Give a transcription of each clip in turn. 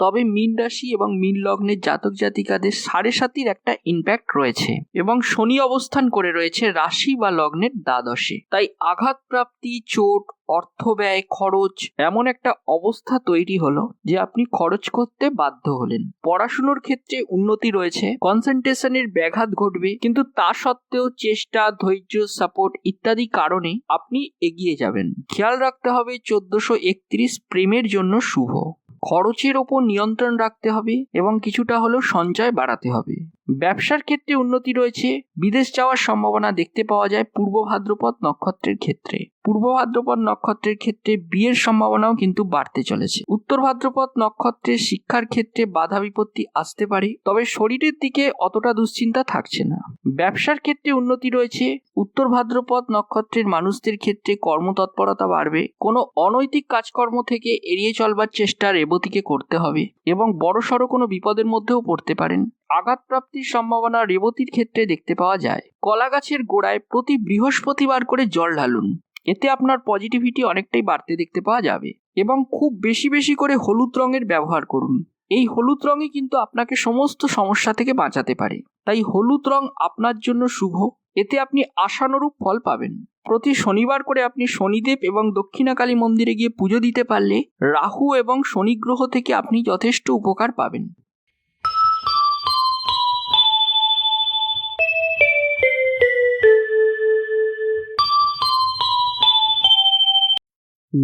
তবে মীন রাশি এবং মীন লগ্নের জাতক জাতিকাদের সাড়ে সাতির একটা ইম্প্যাক্ট রয়েছে এবং শনি অবস্থান করে রয়েছে রাশি বা লগ্নের দ্বাদশে। তাই আঘাতপ্রাপ্তি, চোট, অর্থ ব্যয়, খরচ এমন একটা অবস্থা তৈরি হলো যে আপনি খরচ করতে বাধ্য হলেন। পড়াশুনোর ক্ষেত্রে উন্নতি রয়েছে কনসেন্ট্রেশনের ব্যাঘাত ঘটবে, কিন্তু তা সত্ত্বেও চেষ্টা, ধৈর্য সাপোর্ট ইত্যাদি কারণে আপনি এগিয়ে যাবেন। খেয়াল রাখতে হবে চোদ্দশো একত্রিশ প্রেমের জন্য শুভ। খরচের ওপর নিয়ন্ত্রণ রাখতে হবে এবং কিছুটা হলেও সঞ্চয় বাড়াতে হবে। ব্যবসার ক্ষেত্রে উন্নতি রয়েছে। বিদেশ যাওয়ার সম্ভাবনা দেখতে পাওয়া যায় পূর্ব ভাদ্রপদ নক্ষত্রের ক্ষেত্রে। পূর্ব ভাদ্রপদ নক্ষত্রের ক্ষেত্রে বিয়ের সম্ভাবনাও কিন্তু বাড়তে চলেছে। উত্তর ভাদ্রপদ নক্ষত্রের শিক্ষার ক্ষেত্রে বাধা বিপত্তি আসতে পারে, তবে শরীরের দিকে অতটা দুশ্চিন্তা থাকছে না। ব্যবসার ক্ষেত্রে উন্নতি রয়েছে। উত্তর ভাদ্রপদ নক্ষত্রের মানুষদের ক্ষেত্রে কর্মতৎপরতা বাড়বে। কোনো অনৈতিক কাজকর্ম থেকে এড়িয়ে চলবার চেষ্টা রেবতীকে করতে হবে এবং বড়সড় কোনো বিপদের মধ্যেও পড়তে পারেন। আঘাতপ্রাপ্তির সম্ভাবনা রেবতীর ক্ষেত্রে দেখতে পাওয়া যায়। কলা গাছের গোড়ায় প্রতি বৃহস্পতিবার করে জল ঢালুন। এতে আপনার পজিটিভিটি অনেকটাই বাড়তে দেখতে পাওয়া যাবে এবং খুব বেশি বেশি করে হলুদ রঙের ব্যবহার করুন। এই হলুদ রঙই কিন্তু আপনাকে সমস্ত সমস্যা থেকে বাঁচাতে পারে। তাই হলুদ রং আপনার জন্য শুভ। এতে আপনি আশানুরূপ ফল পাবেন। প্রতি শনিবার করে আপনি শনিদেব এবং দক্ষিণাকালী মন্দিরে গিয়ে পুজো দিতে পারলে রাহু এবং শনি গ্রহ থেকে আপনি যথেষ্ট উপকার পাবেন।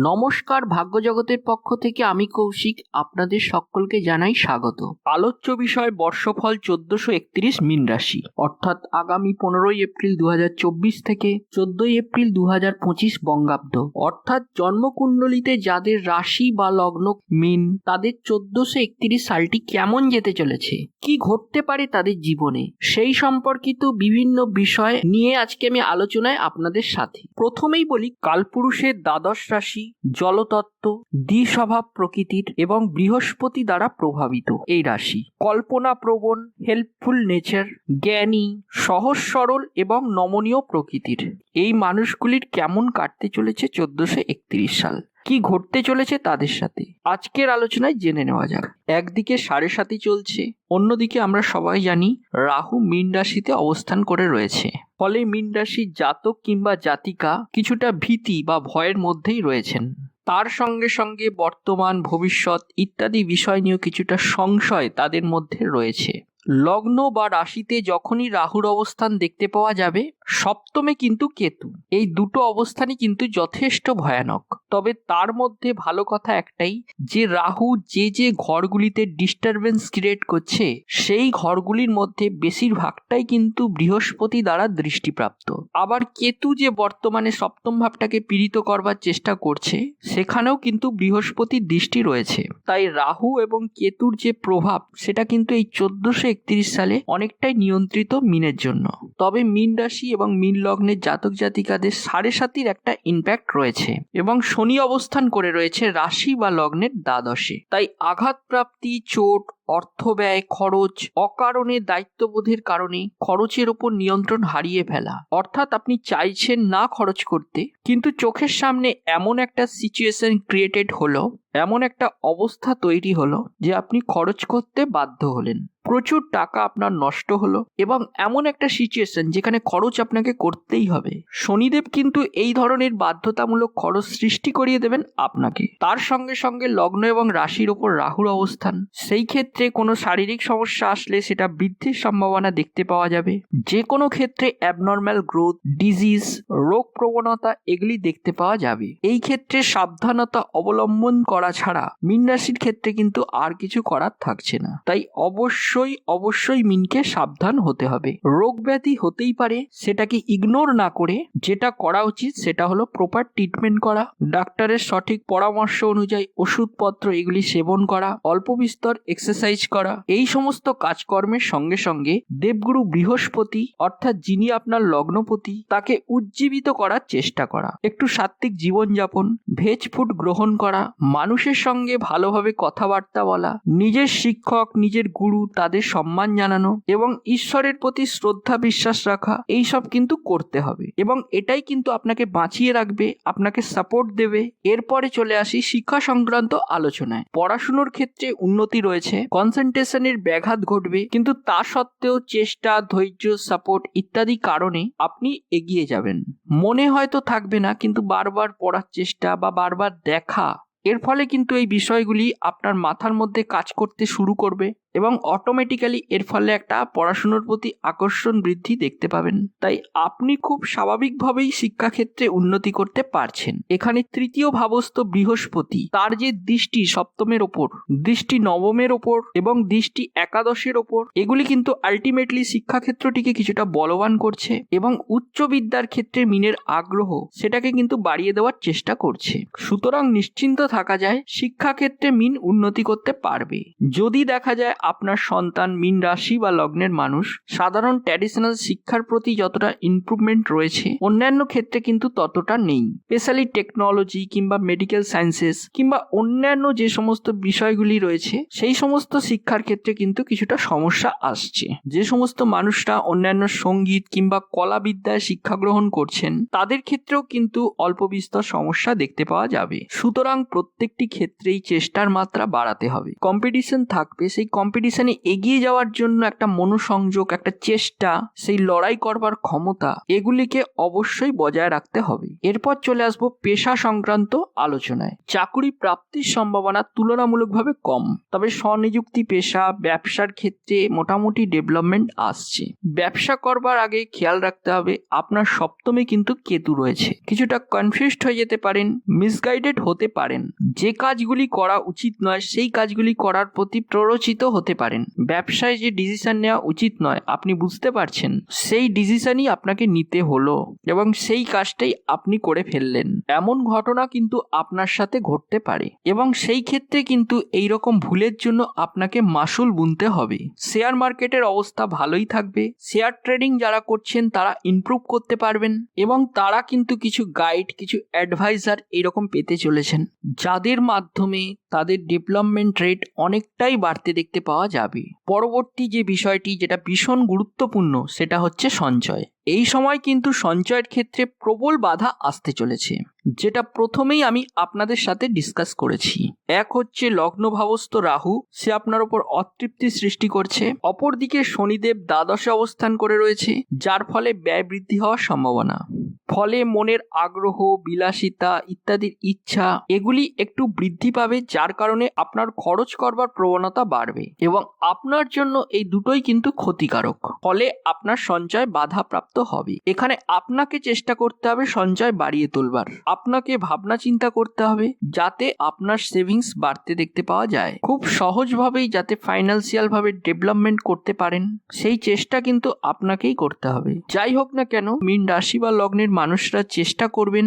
নমস্কার ভাগ্যজগতের পক্ষ থেকে আমি কৌশিক আপনাদের সকলকে জানাই স্বাগত। আলোচ্য বিষয় বর্ষফল চোদ্দশো একত্রিশ মিন রাশি। অর্থাৎ আগামী পনেরোই এপ্রিল দু হাজার চব্বিশ থেকে চোদ্দই এপ্রিল দু পঁচিশ বঙ্গাব্দ। অর্থাৎ জন্মকুণ্ডলিতে যাদের রাশি বা লগ্ন মিন তাদের চোদ্দশো একত্রিশ সালটি কেমন যেতে চলেছে? কি ঘটতে পারে তাদের জীবনে? সেই সম্পর্কিত বিভিন্ন বিষয় নিয়ে আজকে আমি আলোচনায় আপনাদের সাথে। প্রথমেই বলি কালপুরুষের দ্বাদশ রাশি জলতত্ত্ব, দ্বিস্বভাব প্রকৃতির এবং বৃহস্পতি দ্বারা প্রভাবিত। এই রাশি কল্পনা প্রবণ হেল্পফুল নেচার জ্ঞানী, সহজ সরল এবং নমনীয় প্রকৃতির। এই মানুষগুলির কেমন কাটতে চলেছে চোদ্দশো একত্রিশ সাল? কি ঘটতে চলেছে তাদের সাথে? আজকের আলোচনায় জেনে নেওয়া যাক। একদিকে সাড়ে সাতি চলছে, অন্যদিকে আমরা সবাই জানি রাহু মীন রাশিতে অবস্থান করে রয়েছে। ফলে মীন রাশির জাতক কিংবা জাতিকা কিছুটা ভীতি বা ভয়ের মধ্যেই রয়েছেন। তার সঙ্গে সঙ্গে বর্তমান, ভবিষ্যৎ ইত্যাদি বিষয় নিয়েও কিছুটা সংশয় তাদের মধ্যে রয়েছে। লগ্ন বা রাশিতে যখনই রাহুর অবস্থান দেখতে পাওয়া যাবে, সপ্তমে কিন্তু কেতু। এই দুটো অবস্থানই কিন্তু যথেষ্ট ভয়ানক। তবে তার মধ্যে ভালো কথা একটাই, যে রাহু যে যে ঘরগুলিতে ডিস্টারবেন্স ক্রিয়েট করছে, সেই ঘরগুলির মধ্যে বেশিরভাগটাই কিন্তু বৃহস্পতি দ্বারা দৃষ্টিপ্রাপ্ত। আবার কেতু যে বর্তমানে সপ্তম ভাবটাকে পীড়িত করবার চেষ্টা করছে, সেখানেও কিন্তু বৃহস্পতির দৃষ্টি রয়েছে। তাই রাহু এবং কেতুর যে প্রভাব, সেটা কিন্তু এই চোদ্দশো একত্রিশ সালে অনেকটাই নিয়ন্ত্রিত মিনের জন্য। তবে মিন রাশি এবং মিন লগ্নের জাতক জাতিকাদের সাড়ে সাতির একটা ইম্প্যাক্ট রয়েছে এবং শনি অবস্থান করে রয়েছে রাশি বা লগ্নের দ্বাদশে। তাই আঘাতপ্রাপ্তি, চোট অর্থ ব্যয়, খরচ, অকারণে দায়িত্ববোধের কারণে খরচের উপর নিয়ন্ত্রণ হারিয়ে ফেলা। অর্থাৎ আপনি চাইছেন না খরচ করতে, কিন্তু চোখের সামনে এমন একটা সিচুয়েশন ক্রিয়েটেড হলো এমন একটা অবস্থা তৈরি হলো যে আপনি খরচ করতে বাধ্য হলেন। প্রচুর টাকা আপনার নষ্ট হলো এবং এমন একটা সিচুয়েশন যেখানে খরচ আপনাকে করতেই হবে। শনিদেব কিন্তু এই ধরনের বাধ্যতামূলক খরচ সৃষ্টি করিয়ে দেবেন আপনাকে। তার সঙ্গে সঙ্গে লগ্ন এবং রাশির ওপর রাহুর অবস্থান। সেই ক্ষেত্রে কোনো শারীরিক সমস্যা আসলে সেটা বৃদ্ধির সম্ভাবনা দেখতে পাওয়া যাবে। যে কোনো ক্ষেত্রে অ্যাবনর্ম্যাল গ্রোথ ডিজিজ রোগ প্রবণতা এগুলি দেখতে পাওয়া যাবে। এই ক্ষেত্রে সাবধানতা অবলম্বন করা ছাড়া মিন রাশির ক্ষেত্রে কিন্তু আর কিছু করার থাকছে না। তাই অবশ্যই অবশ্যই মিনকে সাবধান হতে হবে। রোগ ব্যাধি হতেই পারে, সেটাকে ইগনোর না করে যেটা করা উচিত সেটা হলো প্রপার ট্রিটমেন্ট করা, ডাক্তারের সঠিক পরামর্শ অনুযায়ী ওষুধপত্র এগুলি সেবন করা, অল্প বিস্তর এক্সারসাইজ এক্সারসাইজ করা, এই সমস্ত কাজকর্মের সঙ্গে সঙ্গে দেবগুরু বৃহস্পতি অর্থাৎ যিনি আপনার লগ্নপতি, তাকে উজ্জীবিত করার চেষ্টা করা। একটু সাত্ত্বিক জীবনযাপন ভেজ ফুড গ্রহণ করা মানুষের সঙ্গে ভালোভাবে কথাবার্তা বলা, নিজের শিক্ষক, নিজের গুরু, তাদের সম্মান জানানো এবং ঈশ্বরের প্রতি শ্রদ্ধা বিশ্বাস রাখা এই সব কিন্তু করতে হবে এবং এটাই কিন্তু আপনাকে বাঁচিয়ে রাখবে, আপনাকে সাপোর্ট দেবে। এরপরে চলে আসি শিক্ষা সংক্রান্ত আলোচনায়। পড়াশুনোর ক্ষেত্রে উন্নতি রয়েছে কনসেন্ট্রেশনের ব্যাঘাত ঘটবে, কিন্তু তা সত্ত্বেও চেষ্টা, ধৈর্য সাপোর্ট ইত্যাদি কারণে আপনি এগিয়ে যাবেন। মনে হয়তো থাকবে না, কিন্তু বারবার পড়ার চেষ্টা বা বারবার দেখা এর ফলে কিন্তু এই বিষয়গুলি আপনার মাথার মধ্যে কাজ করতে শুরু করবে। এবং অটোমেটিক্যালি এর ফলে একটা পড়াশুনোর প্রতি আকর্ষণ বৃদ্ধি দেখতে পাবেন। তাই আপনি খুব স্বাভাবিকভাবেই শিক্ষাক্ষেত্রে উন্নতি করতে পারছেন। এখানে তৃতীয় ভাবস্থ বৃহস্পতি, তার যে দৃষ্টি সপ্তমের ওপর, দৃষ্টি নবমের ওপর এবং দৃষ্টি একাদশের ওপর, এগুলি কিন্তু আলটিমেটলি শিক্ষাক্ষেত্রটিকে কিছুটা বলবান করছে এবং উচ্চ বিদ্যার ক্ষেত্রে মিনের আগ্রহ সেটাকে কিন্তু বাড়িয়ে দেওয়ার চেষ্টা করছে। সুতরাং নিশ্চিন্ত থাকা যায়, শিক্ষাক্ষেত্রে মিন উন্নতি করতে পারবে। যদি দেখা যায় আপনার সন্তান মিন রাশি বা লগ্নের মানুষ, সাধারণ ট্র্যাডিশনাল শিক্ষার প্রতি যতটা ইমপ্রুভমেন্ট রয়েছে, অন্যান্য ক্ষেত্রে কিন্তু ততটা নেই। স্পেশালি টেকনোলজি কিংবা মেডিকেল সায়েন্সেস কিংবা অন্যান্য যে সমস্ত বিষয়গুলি রয়েছে, সেই সমস্ত শিক্ষার ক্ষেত্রে কিন্তু কিছুটা সমস্যা আসছে। যে সমস্ত মানুষরা অন্যান্য সংগীত কিংবা কলা বিদ্যায় শিক্ষা গ্রহণ করছেন, তাদের ক্ষেত্রেও কিন্তু অল্প বিস্তর সমস্যা দেখতে পাওয়া যাবে। সুতরাং প্রত্যেকটি ক্ষেত্রেই চেষ্টার মাত্রা বাড়াতে হবে। কম্পিটিশন থাকবে, সেই কম্পিটিশনে এগিয়ে যাওয়ার জন্য একটা মনোসংযোগ, একটা চেষ্টা, সেই লড়াই করবার ক্ষমতা, এগুলিকে অবশ্যই বজায় রাখতে হবে। এরপর চলে আসব পেশা সংক্রান্ত আলোচনায়। চাকুরি প্রাপ্তির সম্ভাবনা তুলনামূলকভাবে কম, তবে স্বনিযুক্তি পেশা, ব্যবসার ক্ষেত্রে মোটামুটি ডেভেলপমেন্ট আসছে। ব্যবসা করবার আগে খেয়াল রাখতে হবে, আপনার সপ্তমে কিন্তু কেতু রয়েছে। কিছুটা কনফিউজড হয়ে যেতে পারেন মিসগাইডেড হতে পারেন। যে কাজগুলি করা উচিত নয়, সেই কাজগুলি করার প্রতি প্ররোচিত হতে পারেন। ব্যবসায় যে ডিসিশন নেওয়া উচিত নয়, আপনি বুঝতে পারছেন, সেই ডিসিশনই আপনাকে নিতে হলো এবং সেই কাজটাই আপনি করে ফেললেন। এমন ঘটনা কিন্তু আপনার সাথে ঘটতে পারে এবং সেই ক্ষেত্রে কিন্তু এই রকম ভুলের জন্য আপনাকে মাসুল বুনতে হবে। শেয়ার মার্কেটের অবস্থা ভালোই থাকবে, শেয়ার ট্রেডিং যারা করছেন তারা ইমপ্রুভ করতে পারবেন এবং তারা কিন্তু কিছু গাইড কিছু অ্যাডভাইজার এরকম পেতে চলেছেন। যাদের মাধ্যমে তাদের ডেভেলপমেন্ট রেট অনেকটাই বাড়তে দেখতে পাওয়া যাবে। পরবর্তী যে বিষয়টি যেটা ভীষণ গুরুত্বপূর্ণ, সেটা হচ্ছে সঞ্চয়। এই সময় কিন্তু সঞ্চয়ের ক্ষেত্রে প্রবল বাধা আসতে চলেছে, যেটা প্রথমেই আমি আপনাদের সাথে ডিসকাস করেছি। এক হচ্ছে লগ্নভাবস্থ রাহু, সে আপনার ওপর অতৃপ্তি সৃষ্টি করছে। অপরদিকে শনিদেব দ্বাদশে অবস্থান করে রয়েছে, যার ফলে ব্যয় বৃদ্ধি হওয়ার সম্ভাবনা। ফলে মনের আগ্রহ, বিলাসিতা ইত্যাদির ইচ্ছা এগুলি একটু বৃদ্ধি পাবে, যার কারণে আপনার খরচ করবার প্রবণতা বাড়বে এবং আপনার জন্য এই দুটোই কিন্তু ক্ষতিকারক। ফলে আপনার সঞ্চয় বাধাপ্রাপ্ত হবে। এখানে আপনাকে চেষ্টা করতে হবে সঞ্চয় বাড়িয়ে তুলবার। আপনাকে ভাবনা চিন্তা করতে হবে যাতে আপনার সেভিংস বাড়তে দেখতে পাওয়া যায়। খুব সহজভাবেই যাতে ফাইন্যান্সিয়াল ভাবে ডেভেলপমেন্ট করতে পারেন, সেই চেষ্টা কিন্তু আপনাকেই করতে হবে। যাই হোক না কেন, মিন রাশি বা লগ্নের মানুষরা চেষ্টা করবেন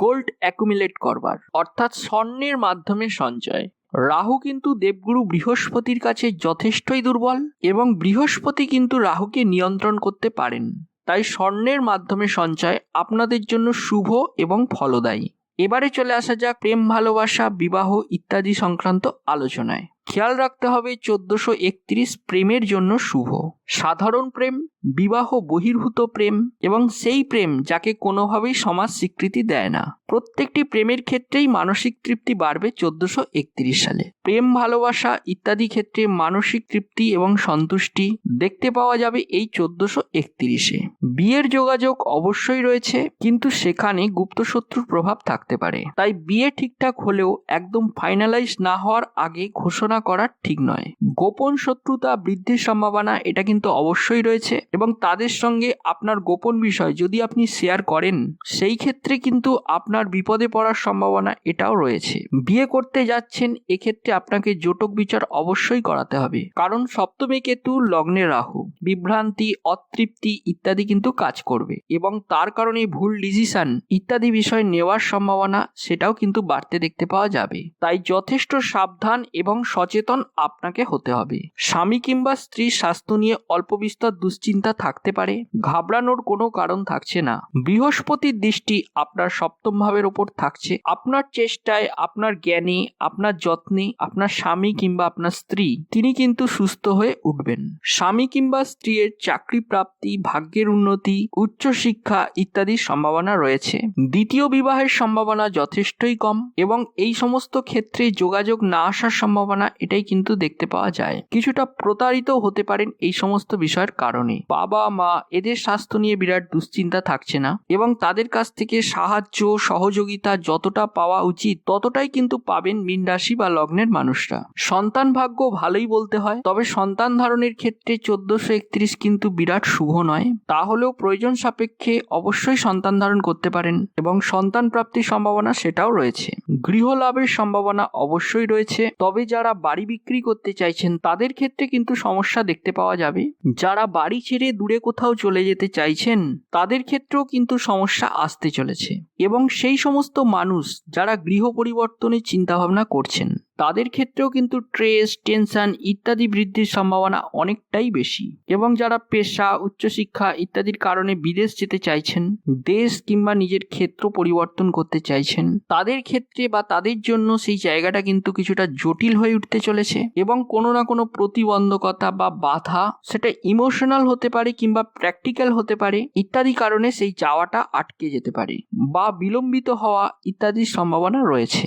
গোল্ড অ্যাকুমিলেট করবার, অর্থাৎ স্বর্ণের মাধ্যমে সঞ্চয়। রাহু কিন্তু দেবগুরু বৃহস্পতির কাছে যথেষ্টই দুর্বল এবং বৃহস্পতি কিন্তু রাহুকে নিয়ন্ত্রণ করতে পারেন। তাই স্বর্ণের মাধ্যমে সঞ্চয় আপনাদের জন্য শুভ এবং ফলদায়ী। এবারে চলে আসা যাক প্রেম, ভালোবাসা, বিবাহ ইত্যাদি সংক্রান্ত আলোচনায়। খেয়াল রাখতে হবে চোদ্দশো একত্রিশ প্রেমের জন্য শুভ। সাধারণ প্রেম, বিবাহ বহির্ভূত প্রেম এবং সেই প্রেম যাকে কোনোভাবেই সমাজ স্বীকৃতি দেয় না। প্রত্যেকটি প্রেমের ক্ষেত্রেই মানসিক তৃপ্তি বাড়বে চোদ্দশো একত্রিশ সালে। প্রেম, ভালোবাসা ইত্যাদি ক্ষেত্রে মানসিক তৃপ্তি এবং সন্তুষ্টি দেখতে পাওয়া যাবে এই চোদ্দশো একত্রিশে। বিয়ের যোগাযোগ অবশ্যই রয়েছে, কিন্তু সেখানে গুপ্তশত্রুর প্রভাব থাকতে পারে। তাই বিয়ে ঠিকঠাক হলেও একদম ফাইনালাইজ না হওয়ার আগে ঘোষণা করা ঠিক নয়। গোপন শত্রুতা বৃদ্ধির সম্ভাবনা এটা কিন্তু অবশ্যই রয়েছে এবং তাদের সঙ্গে আপনার গোপন বিষয় যদি আপনি শেয়ার করেন, সেই ক্ষেত্রে কিন্তু আপনার বিপদে পড়ার সম্ভাবনা এটাও রয়েছে। বিয়ে করতে যাচ্ছেন, এক্ষেত্রে আপনাকে জোটক বিচার অবশ্যই করাতে হবে। কারণ সপ্তমী কেতু লগ্নে রাহু, বিভ্রান্তি, অতৃপ্তি ইত্যাদি কিন্তু কাজ করবে এবং তার কারণে ভুল ডিসিশন ইত্যাদি বিষয় নেওয়ার সম্ভাবনা সেটাও কিন্তু বাড়তে দেখতে পাওয়া যাবে। তাই যথেষ্ট সাবধান এবং সচেতন সচেতন আপনাকে হতে হবে। স্বামী কিংবা স্ত্রীর স্বাস্থ্য নিয়ে অল্প বিস্তর দুশ্চিন্তা থাকতে পারে, ঘাবড়ানোর কোনো কারণ থাকছে না। বৃহস্পতির দৃষ্টি আপনার সপ্তম ভাবের ওপর থাকছে। আপনার চেষ্টায়, আপনার জ্ঞানে, আপনার যত্নে, আপনার স্বামী কিংবা আপনার স্ত্রী, তিনি কিন্তু সুস্থ হয়ে উঠবেন। স্বামী কিংবা স্ত্রীর চাকরি প্রাপ্তি, ভাগ্যের উন্নতি উচ্চশিক্ষা ইত্যাদির সম্ভাবনা রয়েছে। দ্বিতীয় বিবাহের সম্ভাবনা যথেষ্টই কম এবং এই সমস্ত ক্ষেত্রে যোগাযোগ না আসার সম্ভাবনা এটাই কিন্তু দেখতে পাওয়া যায়। কিছুটা প্রতারিত হতে পারেন এই সমস্ত বিষয়ের কারণে। বাবা, মা এদের স্বাস্থ্য নিয়ে বিরাট দুশ্চিন্তা থাকছে না এবং তাদের কাছ থেকে সাহায্য, সহযোগিতা যতটা পাওয়া উচিত ততটাই কিন্তু পাবেন মীন রাশি বা লগ্নের মানুষরা। সন্তান ভাগ্য ভালোই বলতে হয়, তবে সন্তান ধারণের ক্ষেত্রে চোদ্দশো একত্রিশ কিন্তু বিরাট শুভ নয়। তাহলেও প্রয়োজন সাপেক্ষে অবশ্যই সন্তান ধারণ করতে পারেন এবং সন্তান প্রাপ্তির সম্ভাবনা সেটাও রয়েছে। গৃহ লাভের সম্ভাবনা অবশ্যই রয়েছে, তবে যারা বাড়ি বিক্রি করতে চাইছেন, তাদের ক্ষেত্রে কিন্তু সমস্যা দেখতে পাওয়া যাবে। যারা বাড়ি ছেড়ে দূরে কোথাও চলে যেতে চাইছেন, তাদের ক্ষেত্রেও কিন্তু সমস্যা আসতে চলেছে। এবং সেই সমস্ত মানুষ যারা গৃহ পরিবর্তনের চিন্তাভাবনা করছেন তাদের ক্ষেত্রেও কিন্তু স্ট্রেস টেনশন ইত্যাদি বৃদ্ধির সম্ভাবনা অনেকটাই বেশি। এবং যারা পেশা, উচ্চশিক্ষা ইত্যাদির কারণে বিদেশ যেতে চাইছেন, দেশ কিংবা নিজের ক্ষেত্র পরিবর্তন করতে চাইছেন, তাদের ক্ষেত্রে বা তাদের জন্য সেই জায়গাটা কিন্তু কিছুটা জটিল হয়ে উঠতে চলেছে। এবং কোনো না কোনো প্রতিবন্ধকতা বা বাধা সেটা ইমোশনাল হতে পারে কিংবা প্র্যাকটিক্যাল হতে পারে ইত্যাদি কারণে সেই যাওয়াটা আটকে যেতে পারে বা বিলম্বিত হওয়া ইত্যাদির সম্ভাবনা রয়েছে।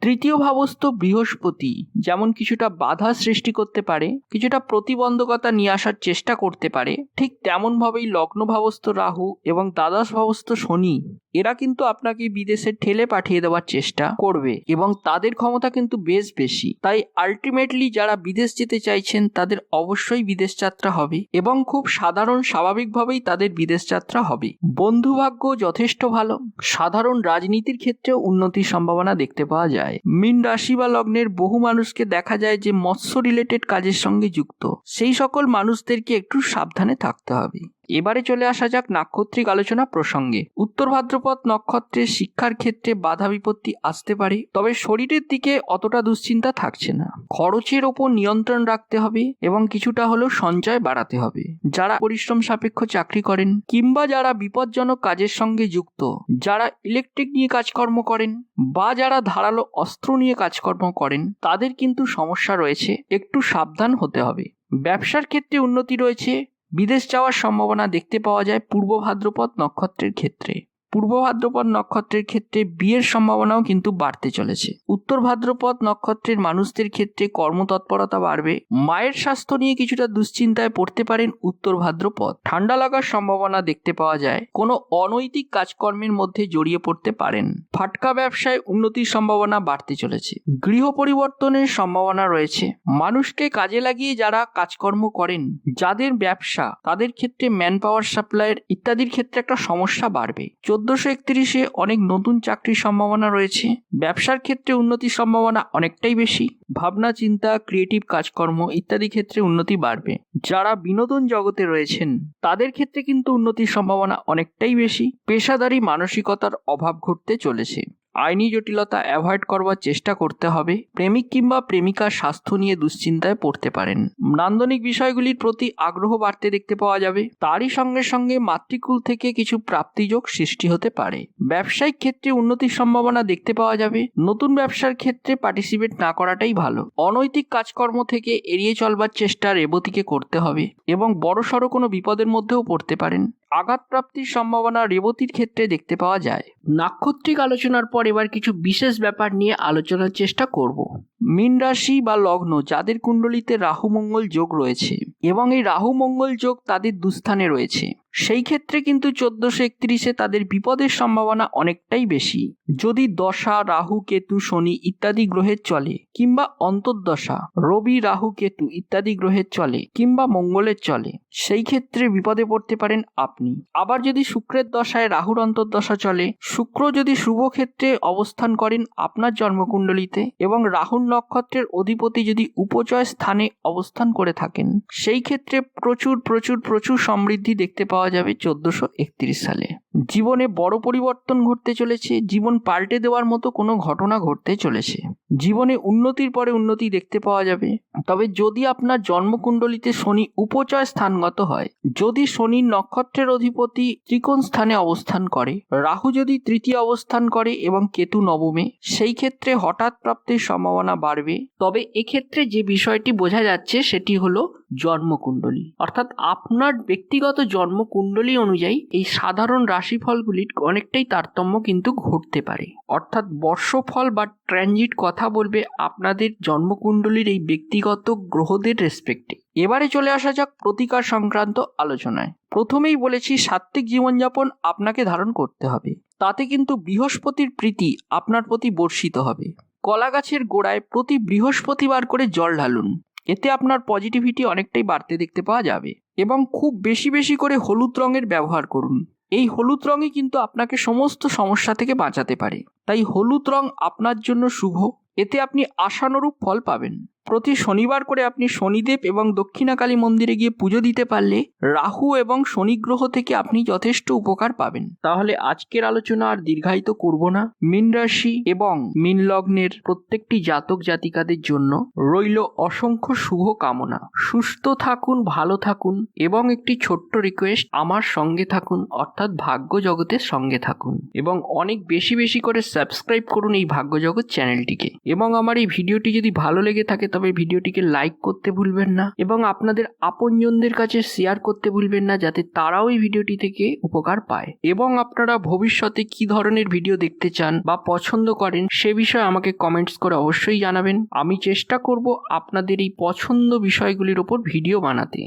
তৃতীয় ভাবস্থ বৃহস্পতি, যেমন কিছুটা বাধা সৃষ্টি করতে পারে, কিছুটা প্রতিবন্ধকতা নিয়ে আসার চেষ্টা করতে পারে, ঠিক তেমনভাবেই লগ্ন ভাবস্থ রাহু এবং দ্বাদশ ভাবস্থ শনি। এরা কিন্তু আপনাকে বিদেশে ঠেলে পাঠিয়ে দেওয়ার চেষ্টা করবে এবং তাদের ক্ষমতা কিন্তু বেশ বেশি। তাই আলটিমেটলি যারা বিদেশ যেতে চাইছেন, তাদের অবশ্যই বিদেশ যাত্রা হবে এবং খুব সাধারণ, স্বাভাবিকভাবেই তাদের বিদেশ যাত্রা হবে। বন্ধু ভাগ্য যথেষ্ট ভালো। সাধারণ রাজনীতির ক্ষেত্রেও উন্নতির সম্ভাবনা দেখতে পাওয়া যায়। মিন রাশি বা লগ্নের বহু মানুষকে দেখা যায় যে মৎস্য রিলেটেড কাজের সঙ্গে যুক্ত। সেই সকল মানুষদেরকে একটু সাবধানে থাকতে হবে। এবারে চলে আসা যাক নাক্ষত্রিক আলোচনা প্রসঙ্গে। উত্তর ভাদ্রপদ নক্ষত্রের শিক্ষার ক্ষেত্রে বাধা বিপত্তি আসতে পারে, তবে শরীরের দিকে অতটা দুশ্চিন্তা থাকছে না। খরচের ওপর নিয়ন্ত্রণ রাখতে হবে এবং কিছুটা হলেও সঞ্চয় বাড়াতে হবে। যারা পরিশ্রম সাপেক্ষ চাকরি করেন কিংবা যারা বিপজ্জনক কাজের সঙ্গে যুক্ত, যারা ইলেকট্রিক নিয়ে কাজকর্ম করেন বা যারা ধারালো অস্ত্র নিয়ে কাজকর্ম করেন, তাদের কিন্তু সমস্যা রয়েছে, একটু সাবধান হতে হবে। ব্যবসার ক্ষেত্রে উন্নতি রয়েছে বিদেশ যাওয়ার সম্ভাবনা দেখতে পাওয়া যায় পূর্ব ভাদ্রপদ নক্ষত্রের ক্ষেত্রে। পূর্ব ভাদ্রপদ নক্ষত্রের ক্ষেত্রে বিয়ের সম্ভাবনাও কিন্তু বাড়তে চলেছে। উত্তর ভাদ্রপদ নক্ষত্রের মানুষদের ক্ষেত্রে কর্মতৎপরতা বাড়বে। মায়ের স্বাস্থ্য নিয়ে কিছুটা দুশ্চিন্তায় পড়তে পারেন উত্তর ভাদ্রপদ। ঠান্ডা লাগার সম্ভাবনা দেখতে পাওয়া যায়। কোনো অনৈতিক কাজকর্মের মধ্যে জড়িয়ে পড়তে পারেন। ফাটকা ব্যবসায় উন্নতির সম্ভাবনা বাড়তে চলেছে। গৃহ পরিবর্তনের সম্ভাবনা রয়েছে। মানুষকে কাজে লাগিয়ে যারা কাজকর্ম করেন, যাদের ব্যবসা, তাদের ক্ষেত্রে ম্যান পাওয়ার সাপ্লাইয়ের ইত্যাদির ক্ষেত্রে একটা সমস্যা বাড়বে। চোদ্দশো একত্রিশে অনেক নতুন চাকরির সম্ভাবনা রয়েছে। ব্যবসার ক্ষেত্রে উন্নতির সম্ভাবনা অনেকটাই বেশি। ভাবনা, চিন্তা ক্রিয়েটিভ কাজকর্ম ইত্যাদি ক্ষেত্রে উন্নতি বাড়বে। যারা বিনোদন জগতে রয়েছেন, তাদের ক্ষেত্রে কিন্তু উন্নতির সম্ভাবনা অনেকটাই বেশি। পেশাদারী মানসিকতার অভাব ঘটতে চলেছে। আইনি জটিলতা অ্যাভয়েড করবার চেষ্টা করতে হবে। প্রেমিক কিংবা প্রেমিকার স্বাস্থ্য নিয়ে দুশ্চিন্তায় পড়তে পারেন। নান্দনিক বিষয়গুলির প্রতি আগ্রহ বাড়তে দেখতে পাওয়া যাবে। তারই সঙ্গে সঙ্গে মাতৃকুল থেকে কিছু প্রাপ্তিযোগ সৃষ্টি হতে পারে। ব্যবসায়িক ক্ষেত্রে উন্নতির সম্ভাবনা দেখতে পাওয়া যাবে। নতুন ব্যবসার ক্ষেত্রে পার্টিসিপেট না করাটাই ভালো। অনৈতিক কাজকর্ম থেকে এড়িয়ে চলবার চেষ্টা রেবতীকে করতে হবে এবং বড়সড় কোনো বিপদের মধ্যেও পড়তে পারেন। আঘাত প্রাপ্তির সম্ভাবনা রেবতীর ক্ষেত্রে দেখতে পাওয়া যায়। নাক্ষত্রিক আলোচনার পর এবার কিছু বিশেষ ব্যাপার নিয়ে আলোচনার চেষ্টা করব। মীন রাশি বা লগ্ন যাদের কুণ্ডলিতে রাহু মঙ্গল যোগ রয়েছে এবং এই রাহু মঙ্গল যোগ তাদের দুস্থানে রয়েছে। সেই ক্ষেত্রে কিন্তু চোদ্দশো একত্রিশে তাদের বিপদের সম্ভাবনা অনেকটাই বেশি। যদি দশা, রাহু, কেতু, শনি ইত্যাদি গ্রহের চলে কিংবা অন্তর্দশা, রবি, রাহু, কেতু ইত্যাদি গ্রহের চলে কিংবা মঙ্গলের চলে, সেই ক্ষেত্রে বিপদে পড়তে পারেন আপনি। আবার যদি শুক্রের দশায় রাহুর অন্তর্দশা চলে, শুক্র যদি শুভ ক্ষেত্রে অবস্থান করেন আপনার জন্মকুণ্ডলিতে এবং রাহুর নক্ষত্রের অধিপতি যদি উপচয় স্থানে অবস্থান করে থাকেন, সেই ক্ষেত্রে প্রচুর প্রচুর প্রচুর সমৃদ্ধি দেখতে পাওয়া যাবে চোদ্দশো একত্রিশ সালে। জীবনে বড় পরিবর্তন ঘটতে চলেছে, জীবন পাল্টে দেওয়ার মতো কোনো ঘটনা ঘটতে চলেছে। জীবনে উন্নতির পরে উন্নতি দেখতে পাওয়া যাবে। তবে যদি আপনার জন্মকুণ্ডলিতে শনি উপচয় স্থানগত হয়, যদি শনির নক্ষত্রের অধিপতি ত্রিকোণ স্থানে অবস্থান করে, রাহু যদি তৃতীয় অবস্থান করে এবং কেতু নবমে, সেই ক্ষেত্রে হঠাৎ প্রাপ্তির সম্ভাবনা বাড়বে। তবে এক্ষেত্রে যে বিষয়টি বোঝা যাচ্ছে সেটি হলো জন্মকুণ্ডলী। অর্থাৎ আপনার ব্যক্তিগত জন্মকুণ্ডলী অনুযায়ী এই সাধারণ রাশিফলগুলির অনেকটাই তারতম্য কিন্তু ঘটতে পারে। অর্থাৎ বর্ষফল বা ট্রানজিট কথা বলবে আপনাদের জন্মকুণ্ডলীর এই ব্যক্তিগত গ্রহদের রেসপেক্টে এবারে চলে আসা যাক প্রতিকার সংক্রান্ত আলোচনায়। প্রথমেই বলেছি, সাত্ত্বিক জীবনযাপন আপনাকে ধারণ করতে হবে। তাতে কিন্তু বৃহস্পতির প্রীতি আপনার প্রতি বর্ষিত হবে। কলা গাছের গোড়ায় প্রতি বৃহস্পতিবার করে জল ঢালুন। এতে আপনার পজিটিভিটি অনেকটাই বাড়তে দেখতে পাওয়া যাবে। এবং খুব বেশি বেশি করে হলুদ রঙের ব্যবহার করুন। এই হলুদ রঙই কিন্তু আপনাকে সমস্ত সমস্যা থেকে বাঁচাতে পারে। তাই হলুদ রং আপনার জন্য শুভ। এতে আপনি আশানুরূপ ফল পাবেন। প্রতি শনিবার করে আপনি শনিদেব এবং দক্ষিণাকালী মন্দিরে গিয়ে পুজো দিতে পারলে রাহু এবং শনি গ্রহ থেকে আপনি যথেষ্ট উপকার পাবেন। তাহলে আজকের আলোচনা আর দীর্ঘায়িত করব না। মীন রাশি এবং মীন লগ্নের প্রত্যেকটি জাতক জাতিকাদের জন্য রইল অসংখ্য শুভ কামনা। সুস্থ থাকুন, ভালো থাকুন এবং একটি ছোট্ট রিকোয়েস্ট আমার সঙ্গে থাকুন, অর্থাৎ ভাগ্য জগতের সঙ্গে থাকুন। এবং অনেক বেশি বেশি করে সাবস্ক্রাইব করুন এই ভাগ্য জগৎ চ্যানেলটিকে। এবং আমার এই ভিডিওটি যদি ভালো লেগে থাকে, তবে ভিডিওটিকে লাইক করতে ভুলবেন না এবং আপনাদের আপনজনদের কাছে শেয়ার করতে ভুলবেন না, যাতে তারাও এই ভিডিওটি থেকে উপকার পায়। এবং আপনারা ভবিষ্যতে কি ধরনের ভিডিও দেখতে চান বা পছন্দ করেন, সে বিষয়ে আমাকে কমেন্টস করে অবশ্যই জানাবেন। আমি চেষ্টা করব আপনাদের এই পছন্দ বিষয়গুলির ওপর ভিডিও বানাতে।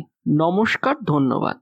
নমস্কার, ধন্যবাদ।